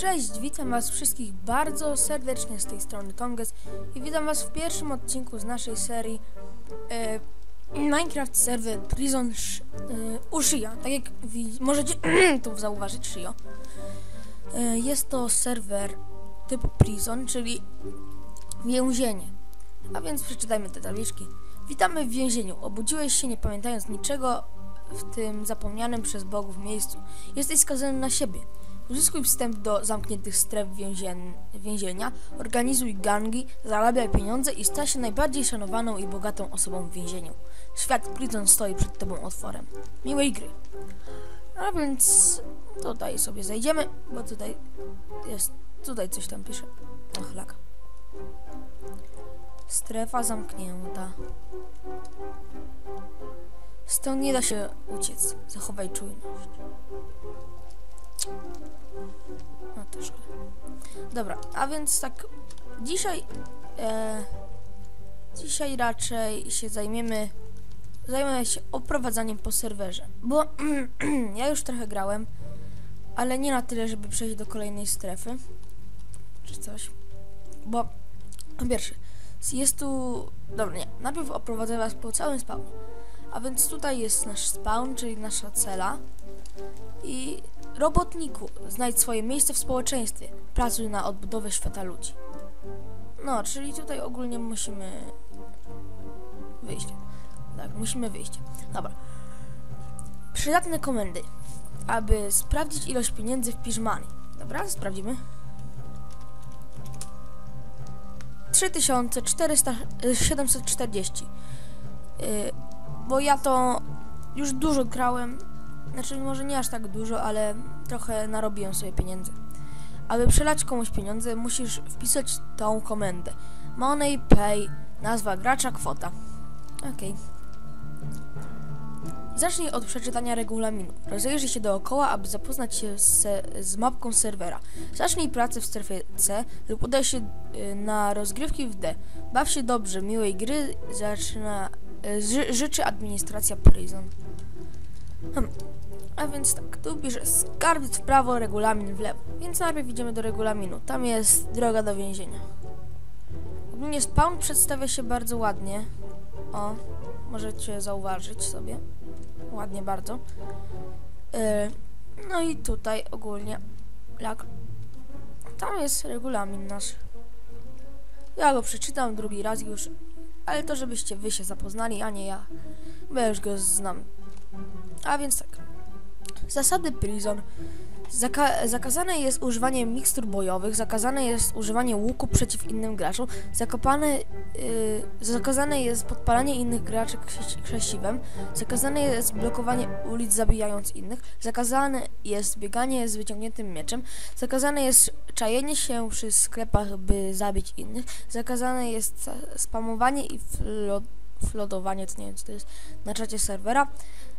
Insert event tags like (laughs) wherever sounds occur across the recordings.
Cześć, witam was wszystkich bardzo serdecznie z tej strony Tonges i witam was w pierwszym odcinku z naszej serii e, Minecraft Server Prison Sh, e, Ushia. Tak jak możecie (clears throat) tu zauważyć, Shio. E, jest to serwer typu Prison, czyli więzienie. A więc przeczytajmy te tabliczki. Witamy w więzieniu. Obudziłeś się nie pamiętając niczego w tym zapomnianym przez bogów miejscu. Jesteś skazany na siebie. Uzyskuj wstęp do zamkniętych stref więzien- więzienia, organizuj gangi, zarabiaj pieniądze i stań się najbardziej szanowaną i bogatą osobą w więzieniu. Świat Prison stoi przed tobą otworem. Miłej gry. A więc tutaj sobie zejdziemy, bo tutaj jest, tutaj coś tam pisze. Ach, lag. Strefa zamknięta. Stąd nie da się uciec. Zachowaj czujność. No to szkoda. Dobra, a więc tak dzisiaj e, dzisiaj raczej się zajmiemy zajmę się oprowadzaniem po serwerze, bo (clears throat) ja już trochę grałem, ale nie na tyle, żeby przejść do kolejnej strefy czy coś, bo po pierwsze jest tu, dobra nie, najpierw oprowadzę was po całym spawnie, a więc tutaj jest nasz spawn, czyli nasza cela i Robotniku, znajdź swoje miejsce w społeczeństwie. Pracuj na odbudowę świata ludzi. No, czyli tutaj ogólnie musimy wyjść. Tak, musimy wyjść. Dobra. Przydatne komendy. Aby sprawdzić ilość pieniędzy wpisz money. Dobra, sprawdzimy. 3740. Yy, bo ja to już dużo grałem znaczy, może nie aż tak dużo, ale trochę narobiłem sobie pieniędzy. Aby przelać komuś pieniądze, musisz wpisać tą komendę. Money, pay, nazwa gracza, kwota. Okej. Zacznij od przeczytania regulaminu. Rozejrzyj się dookoła, aby zapoznać się z, z mapką serwera. Zacznij pracę w strefie C lub udaj się y, na rozgrywki w D. Baw się dobrze, miłej gry, zaczyna, y, ży, życzy administracja Prison. Hmm. A więc tak, tu pisze skarbiec w prawo, regulamin w lewo. Więc najpierw idziemy do regulaminu. Tam jest droga do więzienia. Ogólnie spawn przedstawia się bardzo ładnie. O, możecie zauważyć sobie. Ładnie bardzo. Yy, no i tutaj ogólnie jak tam jest regulamin nasz. Ja go przeczytam drugi raz już, ale to żebyście wy się zapoznali, a nie ja, bo ja już go znam. A więc tak. Zasady Prison. Zaka zakazane jest używanie mikstur bojowych, zakazane jest używanie łuku przeciw innym graczom, zakopane, yy, zakazane jest podpalanie innych graczy krzesiwem, zakazane jest blokowanie ulic zabijając innych, zakazane jest bieganie z wyciągniętym mieczem, zakazane jest czajenie się przy sklepach, by zabić innych, zakazane jest spamowanie i flod flodowanie, to nie wiem co to jest, na czacie serwera.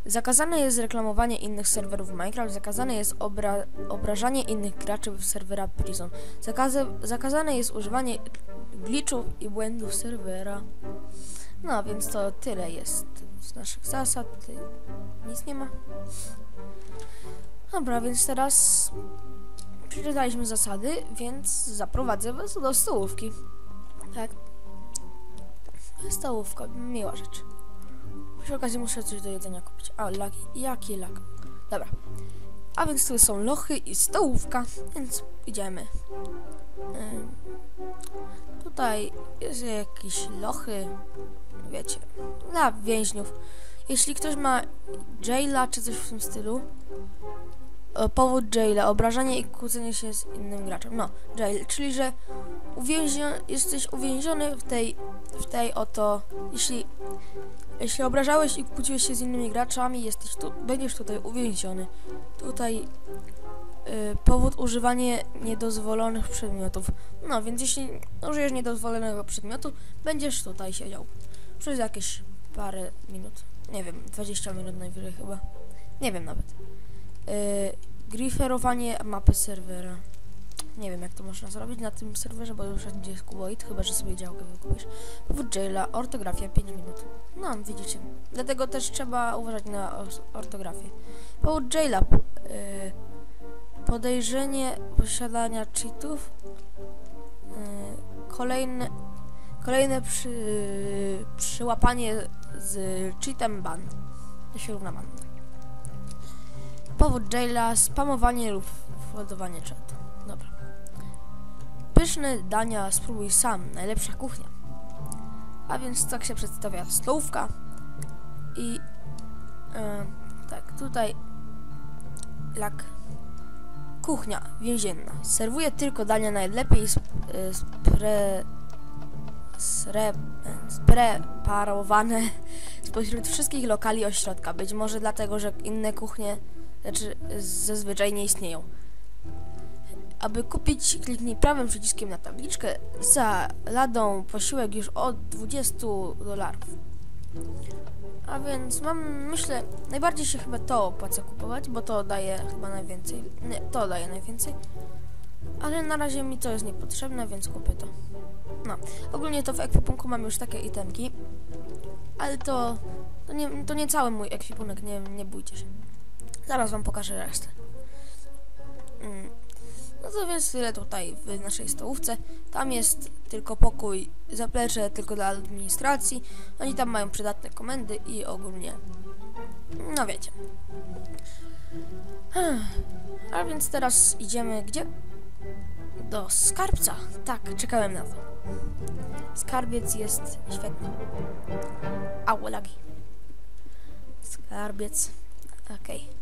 Zakazane jest reklamowanie innych serwerów Minecraft, zakazane jest obra obrażanie innych graczy w serwera Prison. Zakaza zakazane jest używanie glitchów i błędów serwera. No, więc to tyle jest z naszych zasad. Tutaj nic nie ma. Dobra, więc teraz przeczytaliśmy zasady, więc zaprowadzę was do stołówki. Tak. Stołówka, miła rzecz. Przy okazji muszę coś do jedzenia kupić. A, laki, jaki lak? Dobra. A więc tu są lochy i stołówka, więc idziemy. Tutaj jest jakieś lochy, wiecie, dla więźniów. Jeśli ktoś ma jaila czy coś w tym stylu, powód jaila, obrażanie i kłócenie się z innym graczem. No, jail, czyli że jesteś uwięziony w tej, w tej oto, jeśli, jeśli obrażałeś i kłóciłeś się z innymi graczami, jesteś tu, będziesz tutaj uwięziony. Tutaj y, powód używanie niedozwolonych przedmiotów. No, więc jeśli użyjesz niedozwolonego przedmiotu, będziesz tutaj siedział przez jakieś parę minut. Nie wiem, 20 minut najwyżej chyba. Nie wiem nawet. Yy, griferowanie mapy serwera. Nie wiem jak to można zrobić na tym serwerze, bo już wszędzie jest chyba że sobie działkę wykupisz. Powód jaila, ortografia 5 minut. No, widzicie. Dlatego też trzeba uważać na ortografię. Powód jaila. Yy, podejrzenie posiadania cheatów. Yy, kolejne, kolejne przy, przyłapanie z cheatem ban. To się równa ban. Powód jaila, spamowanie lub ładowanie czatu. Dobra. Pyszne dania spróbuj sam, najlepsza kuchnia. A więc tak się przedstawia stołówka. I e, tak, tutaj jak kuchnia więzienna. Serwuje tylko dania najlepiej e, spre, sre, e, spreparowane (laughs) spośród wszystkich lokali ośrodka. Być może dlatego, że inne kuchnie znaczy zazwyczaj nie istnieją. Aby kupić, kliknij prawym przyciskiem na tabliczkę za ladą posiłek już od 20 dolarów. A więc mam, myślę, najbardziej się chyba to opłaca kupować, bo to daje chyba najwięcej. Nie, to daje najwięcej. Ale na razie mi to jest niepotrzebne, więc kupię to. No, ogólnie to w ekwipunku mam już takie itemki, ale to, to, nie, to nie cały mój ekwipunek, nie, nie bójcie się. Zaraz wam pokażę resztę. Mm. No to więc tyle tutaj w naszej stołówce. Tam jest tylko pokój, zaplecze tylko dla administracji. Oni tam mają przydatne komendy i ogólnie... No wiecie. A więc teraz idziemy gdzie? Do skarbca. Tak, czekałem na to. Skarbiec jest świetny. Au, lagi. Skarbiec. Okej. Okay.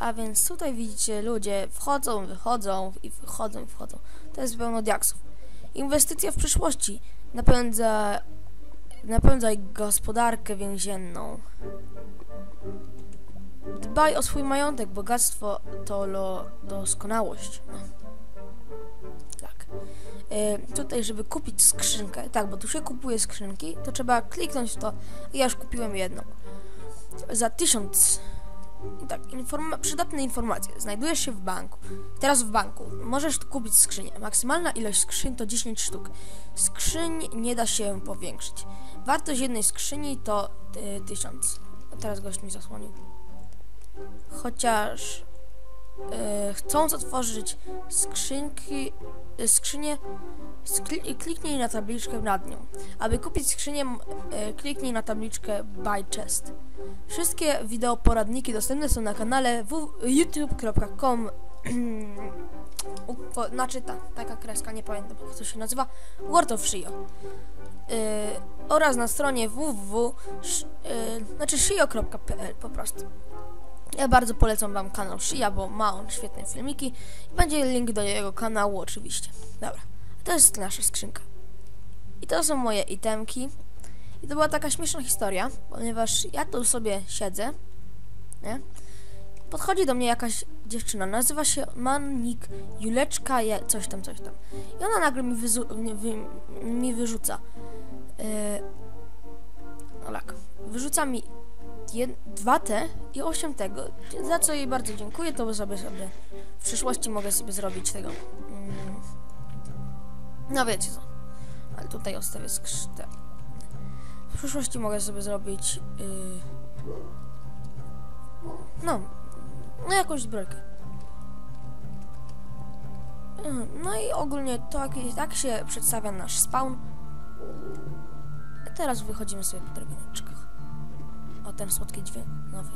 A więc tutaj widzicie, ludzie wchodzą, wychodzą i wychodzą, wchodzą. To jest pełno diaksów. Inwestycja w przyszłości napędza, napędzaj gospodarkę więzienną. Dbaj o swój majątek, bogactwo to lo, doskonałość. No. Tak. E, tutaj, żeby kupić skrzynkę, tak, bo tu się kupuje skrzynki, to trzeba kliknąć w to. Ja już kupiłem jedną. Za tysiąc tak, informa przydatne informacje. Znajdujesz się w banku. Teraz w banku. Możesz kupić skrzynię. Maksymalna ilość skrzyń to 10 sztuk. Skrzyń nie da się powiększyć. Wartość jednej skrzyni to y, 1000. Teraz gość mi zasłonił. Chociaż chcąc otworzyć skrzynki, y, skrzynię, kliknij na tabliczkę nad nią. Aby kupić skrzynię, y, kliknij na tabliczkę Buy Chest. Wszystkie wideoporadniki dostępne są na kanale youtube.com (clears throat) znaczy ta, taka kreska, nie pamiętam jak to się nazywa, World of Shio. Yy, oraz na stronie www, yy, znaczy shio.pl po prostu. Ja bardzo polecam wam kanał Shia, bo ma on świetne filmiki i będzie link do jego kanału oczywiście. Dobra, to jest nasza skrzynka. I to są moje itemki. I to była taka śmieszna historia, ponieważ ja tu sobie siedzę, nie? Podchodzi do mnie jakaś dziewczyna, nazywa się Manik Juleczka, coś tam, coś tam. I ona nagle mi, wy mi wyrzuca. Yy, no tak, wyrzuca mi dwa te i osiem tego, za co jej bardzo dziękuję, to sobie sobie w przyszłości mogę sobie zrobić tego. Mm. No wiecie co. Ale tutaj ostawię skrztę. W przyszłości mogę sobie zrobić yy, no no jakąś zbrojkę. Yy, no i ogólnie to tak się przedstawia nasz spawn. Teraz wychodzimy sobie po drabineczkach. O, ten słodki dźwięk nowy.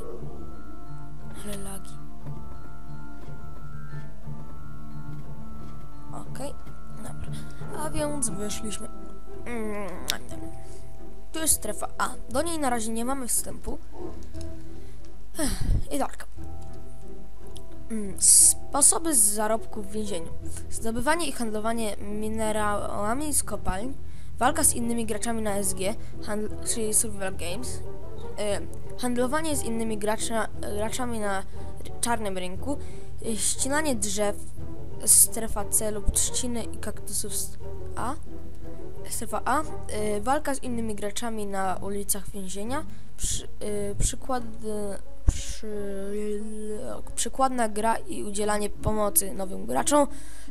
Ale lagi. Okej, okay. dobra. A więc wyszliśmy. Tu jest strefa A. Do niej na razie nie mamy wstępu. I tak. Sposoby z zarobku w więzieniu. Zdobywanie i handlowanie minerałami z kopalń. Walka z innymi graczami na SG, czyli Survival Games. Handlowanie z innymi gracza, graczami na czarnym rynku. ścinanie drzew. Strefa C lub trzciny i kaktusów A. Strefa A. Y, walka z innymi graczami na ulicach więzienia. Przy, y, przykład, przy, przykładna gra i udzielanie pomocy nowym graczom.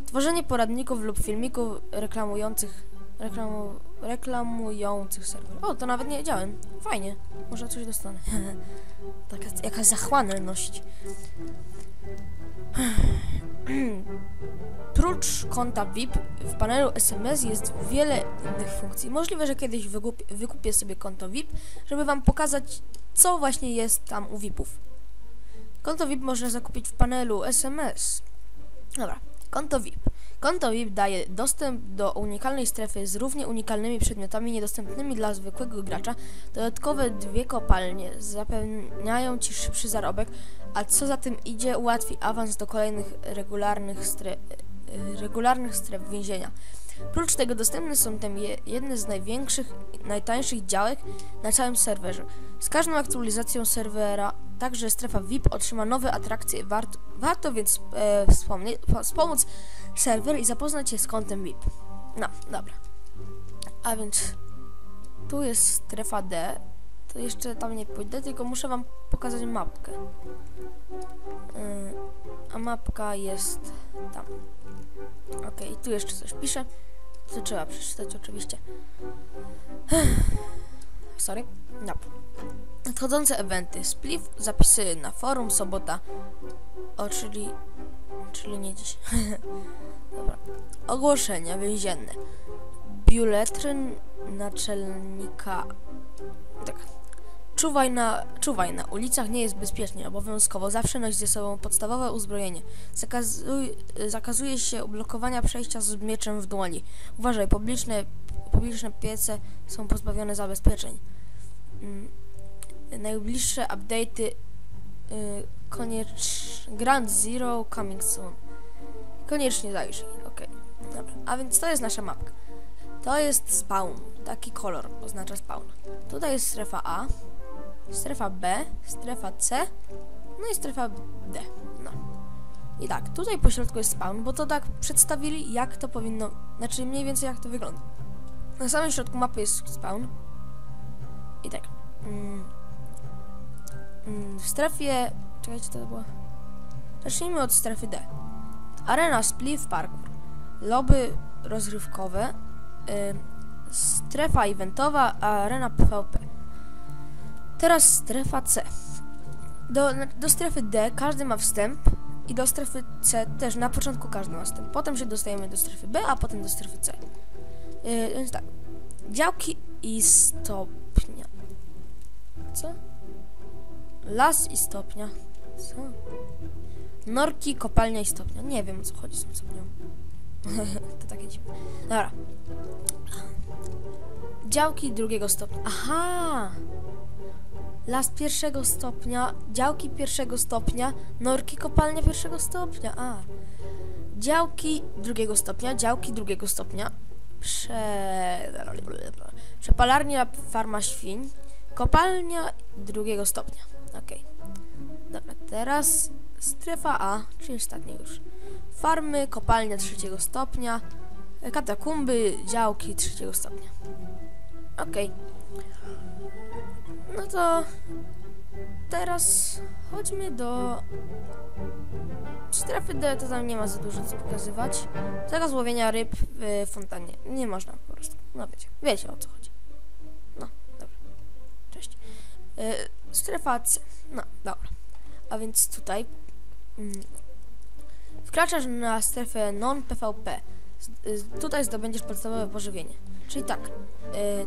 Tworzenie poradników lub filmików reklamujących reklamu, reklamujących serwer. O, to nawet nie wiedziałem. Fajnie. Może coś dostanę. (laughs) Taka jakaś zachłanność. (sighs) prócz konta VIP w panelu SMS jest wiele innych funkcji. Możliwe, że kiedyś wykupię, wykupię sobie konto VIP, żeby Wam pokazać, co właśnie jest tam u VIPów. Konto VIP można zakupić w panelu SMS. Dobra, konto VIP. Konto VIP daje dostęp do unikalnej strefy z równie unikalnymi przedmiotami niedostępnymi dla zwykłego gracza. Dodatkowe dwie kopalnie zapewniają Ci szybszy zarobek, a co za tym idzie ułatwi awans do kolejnych regularnych, stre regularnych stref więzienia. Prócz tego dostępne są tam je, jedne z największych, najtańszych działek na całym serwerze. Z każdą aktualizacją serwera także strefa VIP otrzyma nowe atrakcje. Warto, warto więc e, wspomóc serwer i zapoznać się z kontem VIP. No, dobra. A więc tu jest strefa D. To jeszcze tam nie pójdę, tylko muszę wam pokazać mapkę. Yy, a mapka jest tam. Ok, tu jeszcze coś pisze. To trzeba przeczytać oczywiście. (sighs) Sorry. No. Nadchodzące eventy. Spliff, zapisy na forum, sobota. O, czyli... Czyli nie dziś. (laughs) Dobra. Ogłoszenia więzienne. Biuletryn naczelnika... Tak. Czuwaj na, czuwaj, na ulicach nie jest bezpiecznie. Obowiązkowo zawsze noś ze sobą podstawowe uzbrojenie. Zakazuj, zakazuje się blokowania przejścia z mieczem w dłoni. Uważaj, publiczne, publiczne piece są pozbawione zabezpieczeń. Mm, najbliższe update'y y, koniecznie Grand Zero coming soon. Koniecznie zajrzyj, ok. Dobra, a więc to jest nasza mapka. To jest spawn, taki kolor oznacza spawn. Tutaj jest strefa A, strefa B, strefa C, no i strefa D. No. I tak, tutaj po środku jest spawn, bo to tak przedstawili, jak to powinno, znaczy mniej więcej jak to wygląda. Na samym środku mapy jest spawn. I tak. Mm, mm, w strefie... Czekajcie, to było... Zacznijmy od strefy D. Arena Spliff Parkour. Loby rozrywkowe. Y, strefa eventowa, arena PvP. Teraz strefa C. Do, do strefy D każdy ma wstęp i do strefy C też na początku każdy ma wstęp. Potem się dostajemy do strefy B, a potem do strefy C. Yy, więc tak. Działki i stopnia. Co? Las i stopnia. Co? Norki, kopalnia i stopnia. Nie wiem o co chodzi z tym stopnią. (laughs) to takie dziwne. Dobra. Działki drugiego stopnia. Aha! Las pierwszego stopnia, działki pierwszego stopnia, norki kopalnia pierwszego stopnia. A. Działki drugiego stopnia, działki drugiego stopnia. Prze... Przepalarnia farma świń. Kopalnia drugiego stopnia. Okay. Dobra, teraz strefa A, czyli ostatnie już. Farmy, kopalnia trzeciego stopnia. Katakumby, działki trzeciego stopnia. Okej. Okay. No to teraz chodźmy do strefy D, to tam nie ma za dużo co pokazywać. Zakaz łowienia ryb w fontannie. Nie można po prostu. No wiecie, wiecie o co chodzi. No, dobra. Cześć. Yy, strefa C. No, dobra. A więc tutaj yy, wkraczasz na strefę non-PvP. Yy, tutaj zdobędziesz podstawowe pożywienie. Czyli tak, yy,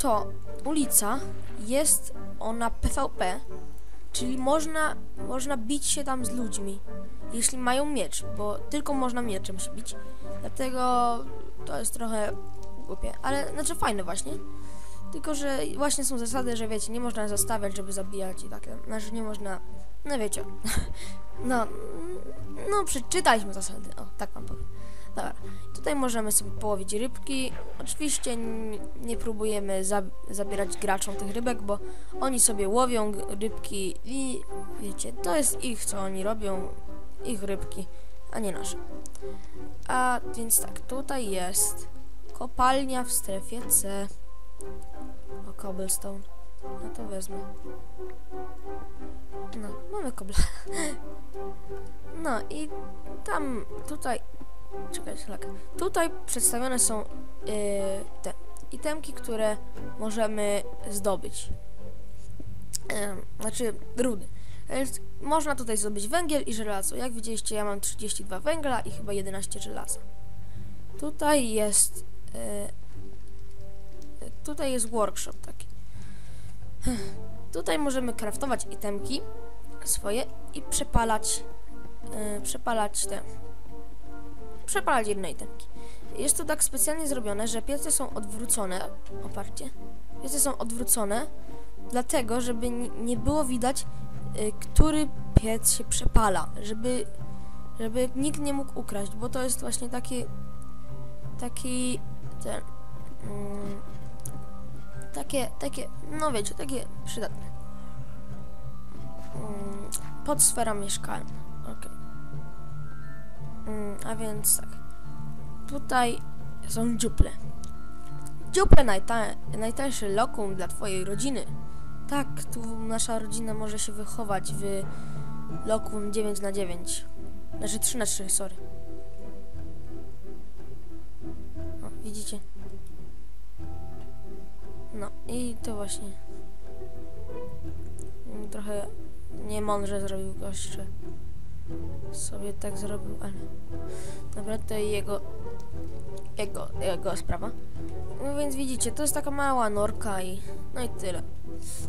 to ulica jest ona PvP, czyli można, można bić się tam z ludźmi, jeśli mają miecz, bo tylko można mieczem się bić. Dlatego to jest trochę głupie, ale znaczy fajne właśnie. Tylko, że właśnie są zasady, że wiecie, nie można zostawiać, żeby zabijać i takie. Znaczy nie można. No wiecie. (laughs) No, no przeczytaliśmy zasady. O, tak wam powiem. Dobra. Tutaj możemy sobie połowić rybki. Oczywiście nie próbujemy zabierać graczom tych rybek, bo oni sobie łowią rybki i wiecie, to jest ich, co oni robią, ich rybki, a nie nasze. A więc tak, tutaj jest kopalnia w strefie C. O, cobblestone. No to wezmę. No, mamy kobla. (laughs) No i tam, tutaj Czekajcie, tak. Tutaj przedstawione są yy, te itemki, które możemy zdobyć. Yy, znaczy rudy. E, Można tutaj zdobyć węgiel i żelazo. Jak widzieliście, ja mam 32 węgla i chyba 11 żelaza. Tutaj jest... E, tutaj jest workshop taki. Tutaj możemy craftować itemki swoje i przepalać e, przepalać te przepalać jedne itemki. Jest to tak specjalnie zrobione, że piece są odwrócone oparcie. Piece są odwrócone dlatego, żeby nie było widać y, który piec się przepala, żeby żeby nikt nie mógł ukraść, bo to jest właśnie taki taki ten mm, takie, takie, no wiecie, takie przydatne. Mm, podsfera mieszkalna. Okej. Mm, a więc tak. Tutaj są dziuple. Dziuple najta najtańszy lokum dla twojej rodziny. Tak, tu nasza rodzina może się wychować w lokum 9 na 9 Znaczy 3 na 3 sorry. O, widzicie? No i to właśnie mm, trochę niemądrze zrobił gość, że sobie tak zrobił, ale dobra, to jego jego, jego sprawa. No więc widzicie, to jest taka mała norka i no i tyle.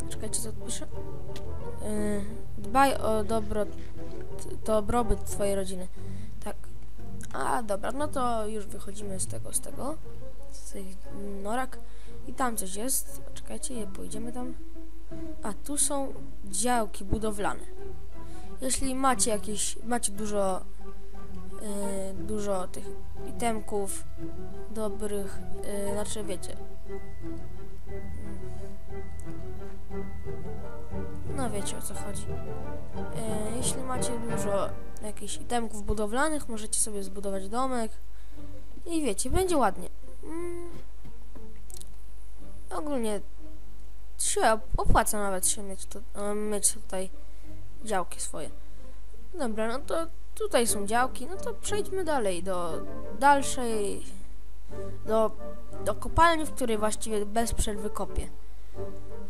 Czekajcie, co tu pisze? Yy, dbaj o dobro, t- dobrobyt twojej rodziny. Tak. A, dobra, no to już wychodzimy z tego, z tego, z tych norak. I tam coś jest. Czekajcie, pójdziemy tam. A tu są działki budowlane. Jeśli macie jakieś, macie dużo, yy, dużo tych itemków dobrych, yy, znaczy wiecie. No wiecie o co chodzi. Yy, jeśli macie dużo jakichś itemków budowlanych, możecie sobie zbudować domek i wiecie, będzie ładnie. Mm. Ogólnie się opłaca nawet się mieć, e, mieć tutaj działki swoje. Dobra, no to tutaj są działki, no to przejdźmy dalej do dalszej, do, do kopalni, w której właściwie bez przerwy kopię.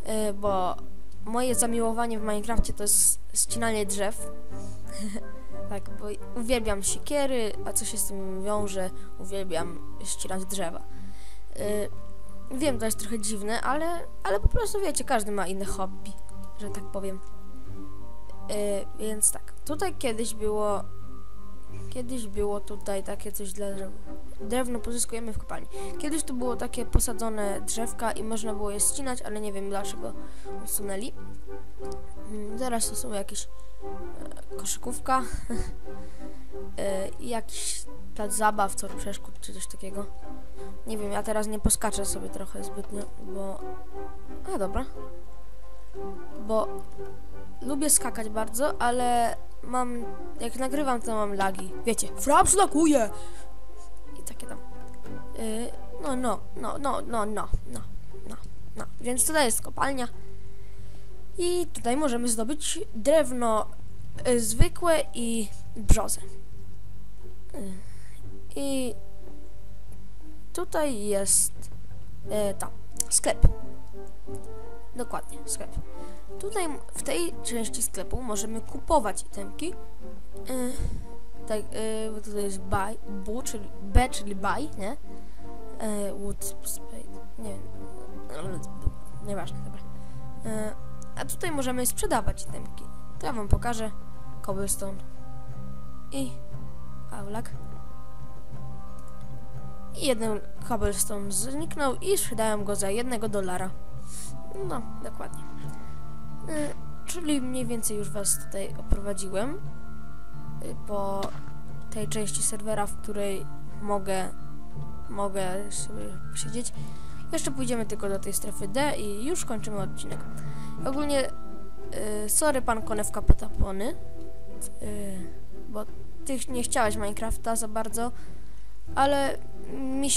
E, bo moje zamiłowanie w Minecrafcie to jest ścinanie drzew. (laughs) tak, bo uwielbiam siekiery, a co się z tym wiąże, uwielbiam ścinać drzewa. E, Wiem, to jest trochę dziwne, ale, ale po prostu wiecie, każdy ma inne hobby, że tak powiem. Yy, więc tak, tutaj kiedyś było. Kiedyś było tutaj takie coś dla drzew. Drewno pozyskujemy w kopalni. Kiedyś tu było takie posadzone drzewka i można było je ścinać, ale nie wiem dlaczego usunęli. Mm, Zaraz to są jakieś e, koszykówka (laughs) e, jakiś plac zabaw, tor przeszkód czy coś takiego. Nie wiem, ja teraz nie poskaczę sobie trochę zbytnio, bo... A, dobra. Bo lubię skakać bardzo, ale mam... Jak nagrywam, to mam lagi. Wiecie, fraps laguje! I takie tam. Yy, no, no, no, no, no, no, no, no, no. Więc tutaj jest kopalnia. I tutaj możemy zdobyć drewno y, zwykłe i brzozę. Y, I tutaj jest tam, sklep. Dokładnie, sklep. Tutaj w tej części sklepu możemy kupować itemki. E, tak, bo tutaj jest buy, bu, czyli B, czyli buy, nie? E, wood spade, nie wiem. ale Nieważne, dobra. A tutaj możemy sprzedawać itemki. To ja wam pokażę. Cobblestone. I aulak. I jeden cobblestone zniknął i sprzedałem go za jednego dolara. No, dokładnie. Y, czyli mniej więcej już was tutaj oprowadziłem y, po tej części serwera, w której mogę mogę sobie posiedzieć. Jeszcze pójdziemy tylko do tej strefy D i już kończymy odcinek. Ogólnie y, sorry pan Konewka Patapony, y, bo ty nie chciałeś Minecrafta za bardzo, ale mi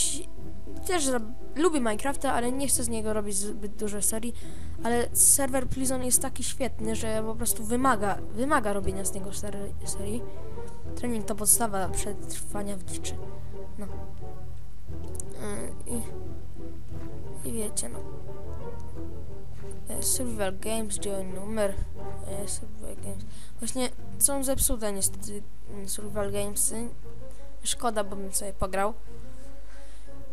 też lubię Minecrafta, ale nie chcę z niego robić zbyt dużo serii, ale serwer Prison jest taki świetny, że po prostu wymaga, wymaga robienia z niego ser- serii. Trening to podstawa przetrwania w dziczy. No. Yy, I, I wiecie, no. E, Survival Games, join numer. E, Survival Games. Właśnie są zepsute niestety mm, Survival Gamesy. Szkoda, bo bym sobie pograł.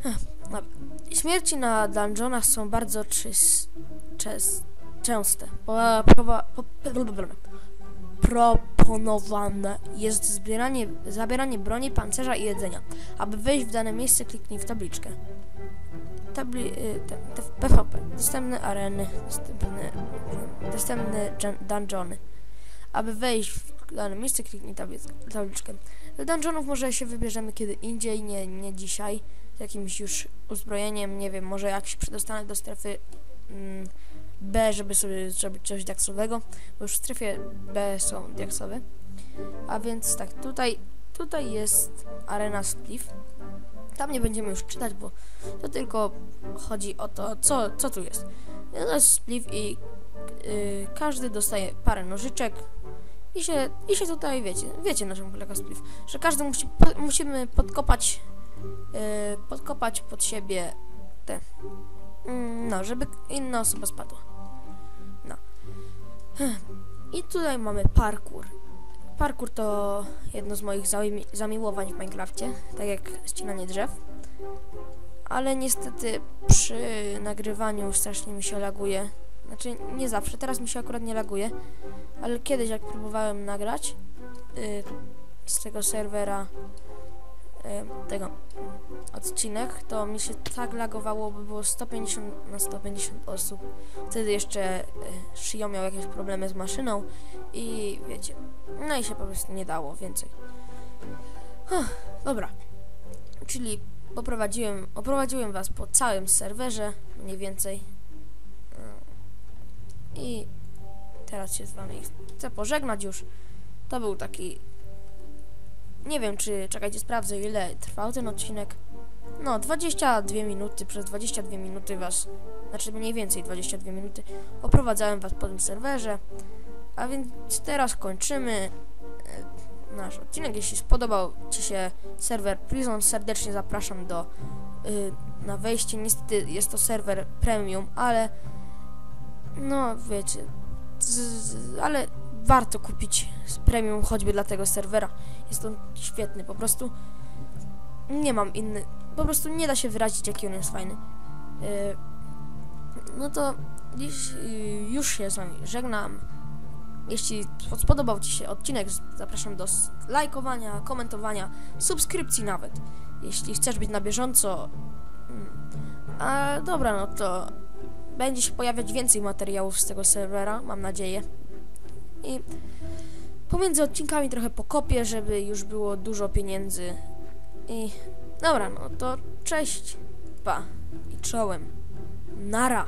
Dobra. Śmierci na dungeonach są bardzo częste. Po, po, proponowane jest zbieranie, zabieranie broni, pancerza i jedzenia. Aby wejść w dane miejsce, kliknij w tabliczkę. Tabli, y, te, te, PvP. Dostępne areny, dostępne, dostępne dungeony. Aby wejść w dane miejsce, kliknij tablic- tabliczkę. Do dungeonów może się wybierzemy kiedy indziej, nie, nie dzisiaj. Jakimś już uzbrojeniem, nie wiem, może jak się przedostanę do strefy mm, B, żeby sobie zrobić coś diaksowego, bo już w strefie B są diaksowe. A więc tak, tutaj, tutaj jest arena Spliff. Tam nie będziemy już czytać, bo to tylko chodzi o to, co, co tu jest. To jest Spliff i yy, każdy dostaje parę nożyczek i się, i się tutaj, wiecie, wiecie na czym polega że każdy musi, po, musimy podkopać, podkopać pod siebie te, mm, no, żeby inna osoba spadła. No. I tutaj mamy parkour. Parkour to jedno z moich zami- zamiłowań w Minecrafcie, tak jak ścinanie drzew. Ale niestety przy nagrywaniu strasznie mi się laguje. Znaczy nie zawsze, teraz mi się akurat nie laguje, ale kiedyś jak próbowałem nagrać y, z tego serwera y, tego odcinek, to mi się tak lagowało, by było 150 na 150 osób. Wtedy jeszcze y, Shio miał jakieś problemy z maszyną i wiecie, no i się po prostu nie dało więcej. Huh, dobra, czyli poprowadziłem, oprowadziłem was po całym serwerze, mniej więcej. Y, I teraz się z wami chcę pożegnać już. To był taki... Nie wiem, czy... Czekajcie, sprawdzę, ile trwał ten odcinek. No, 22 minuty, przez 22 minuty was... Znaczy mniej więcej 22 minuty oprowadzałem was po tym serwerze. A więc teraz kończymy e, nasz odcinek. Jeśli spodobał Ci się serwer Prison, serdecznie zapraszam do y, na wejście. Niestety jest to serwer premium, ale no wiecie, z, z, ale warto kupić premium choćby dla tego serwera. Jest on świetny, po prostu nie mam inny, po prostu nie da się wyrazić jaki on jest fajny. Y, no to dziś y, już się z Wami żegnam. Jeśli spodobał Ci się odcinek, zapraszam do lajkowania, komentowania, subskrypcji nawet. Jeśli chcesz być na bieżąco. mm, A dobra, no to będzie się pojawiać więcej materiałów z tego serwera, mam nadzieję. I pomiędzy odcinkami trochę pokopię, żeby już było dużo pieniędzy. I dobra, no to cześć, pa i czołem. Nara.